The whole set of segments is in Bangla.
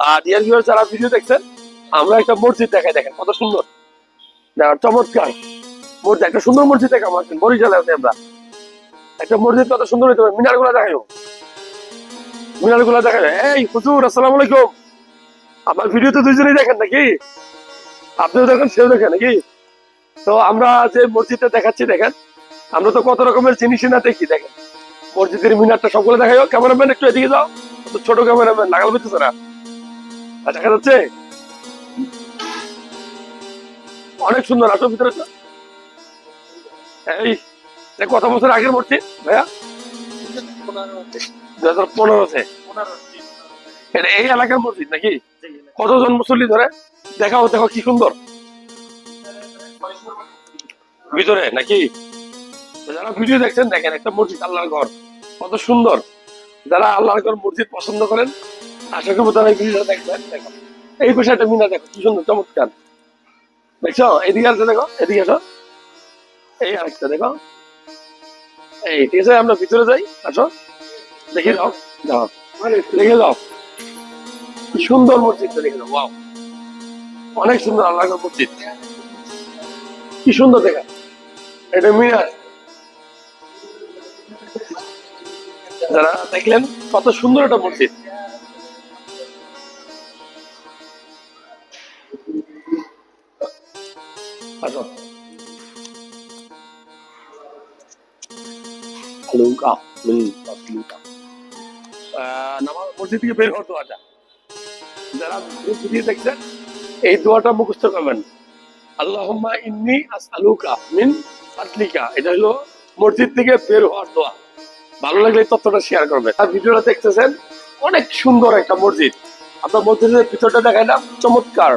আর ডিয়ার ভিউয়ার যারা ভিডিও দেখছেন আমরা একটা মসজিদ দেখাই দেখেন কত সুন্দর। দেখেন, চমৎকার। মসজিদ একটা সুন্দর মসজিদ দেখা আমাদের বরিশালে আছি আমরা। একটা মসজিদ কত সুন্দর হইতে পারে মিনারগুলা দেখাইও মিনারগুলা দেখাই এই হুজুর আসসালামু আলাইকুম। আমার ভিডিও তো দুইজনেই দেখেন নাকি? আপনিও দেখেন সেও দেখেন নাকি? তো আমরা যে মসজিদটা দেখাচ্ছি দেখেন আমরা তো কত রকমের জিনিসই না দেখি দেখেন। মসজিদের মিনারটা সবগুলো দেখাইও। ক্যামেরাম্যান একটু এদিকে যাও। ছোট ক্যামেরাম্যান লাগাল পেতেছে না। দেখা যাচ্ছে। অনেক সুন্দর আসো ভিতরে। এই কত বছর আগের মসজিদ ভাইয়া? দু হাজার পনেরোতে। এটা এই এলাকার মসজিদ নাকি? কতজন মুসল্লি ধরে? দেখাও, দেখো কি সুন্দর। ভিতরে নাকি? যারা ভিডিও দেখছেন, দেখেন একটা মসজিদ, আল্লাহর ঘর। কত সুন্দর। যারা আল্লাহর ঘর মসজিদ পছন্দ করেন আশা করব তারা এই দেখো। এই মিনা দেখো, কি সুন্দর, চমৎকার। দেখছ? এদিকে দেখো, এদিকে আসো। এই আরেকটা, দেখো। এই, ঠিক আছে, আমরা ভিতরে যাই, আসো। দেখে যাও যাও। দেখে যাও। সুন্দর মসজিদটা দেখে যাও অনেক সুন্দর, আল্লাহর ঘর মসজিদ। কি সুন্দর দেখা এটা মিনার যারা দেখলেন, কত সুন্দর একটা মসজিদ। আসো লুকা লুকা নামাজ মসজিদ থেকে বের হতো আচ্ছা যারা দেখছেন, এই দোয়াটা করবেন। ইন্নি মিন এটা হলো মসজিদ থেকে বের হওয়ার দোয়া। ভালো লাগলে তথ্যটা শেয়ার করবেন। আর ভিডিওটা দেখতেছেন, অনেক সুন্দর একটা মসজিদ। আপনার মসজিদের ভিতরটা দেখাইলাম চমৎকার।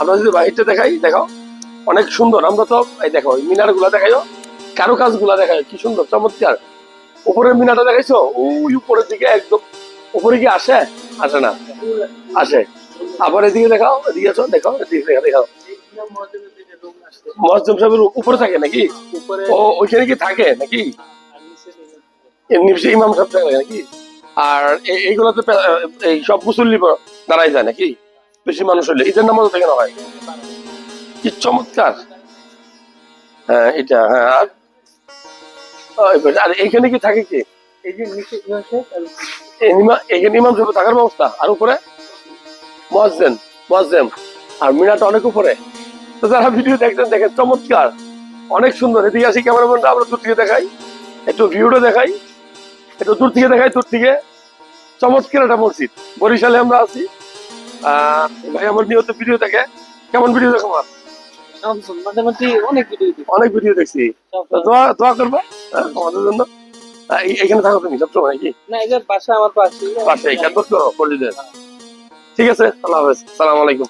আমরা যদি বাহিরটা দেখাই দেখো অনেক সুন্দর। আমরা তো এই দেখো মিনারগুলা দেখাইও। কারও কাজগুলা দেখাই কি সুন্দর চমৎকার। উপরের মিনারটা দেখাইছো? ওই উপরের দিকে একদম উপরে কি আসে? আসে না। আসে। আবার এদিকে দেখাও এদিকে আছো দেখো এদিকে দেখা দেখাও। মসজিদ সাহেবের উপরে থাকে নাকি? ও ওইখানে কি থাকে নাকি? এমনি ইমাম সাহেব থাকে নাকি? আর এইগুলোতে এই সব মুসল্লি দাঁড়াই যায় নাকি? বেশি মানুষ হলে ঈদের নামাজও থেকে না হয় কি চমৎকার? হ্যাঁ এটা হ্যাঁ আর আর এখানে কি থাকে কি? এই যে নিচে এখানে ইমাম সাহেব থাকার ব্যবস্থা আর উপরে? মসজেন মসজেম আর মিনাটা অনেক উপরে। তো যারা ভিডিও দেখছেন দেখেন চমৎকার। অনেক সুন্দর। এদিকে আসি ক্যামেরাম্যানটা আমরা দূর থেকে দেখাই। একটু ভিউটা দেখাই। একটু দূর থেকে দেখাই দূর থেকে। চমৎকার একটা মসজিদ। বরিশালে আমরা আছি। আহ, ভাই আমার নিয়ত ভিডিও দেখে। কেমন ভিডিও দেখো আমার মোটামুটি অনেক ভিডিও অনেক ভিডিও দেখছি। দোয়া দোয়া করবে জন্য। এখানে থাকো তুমি সবসময় নাকি? না এদের বাসা আমার পাশে পাশে করো ঠিক আছে আল্লাহ হাফেজ। সালাম আলাইকুম।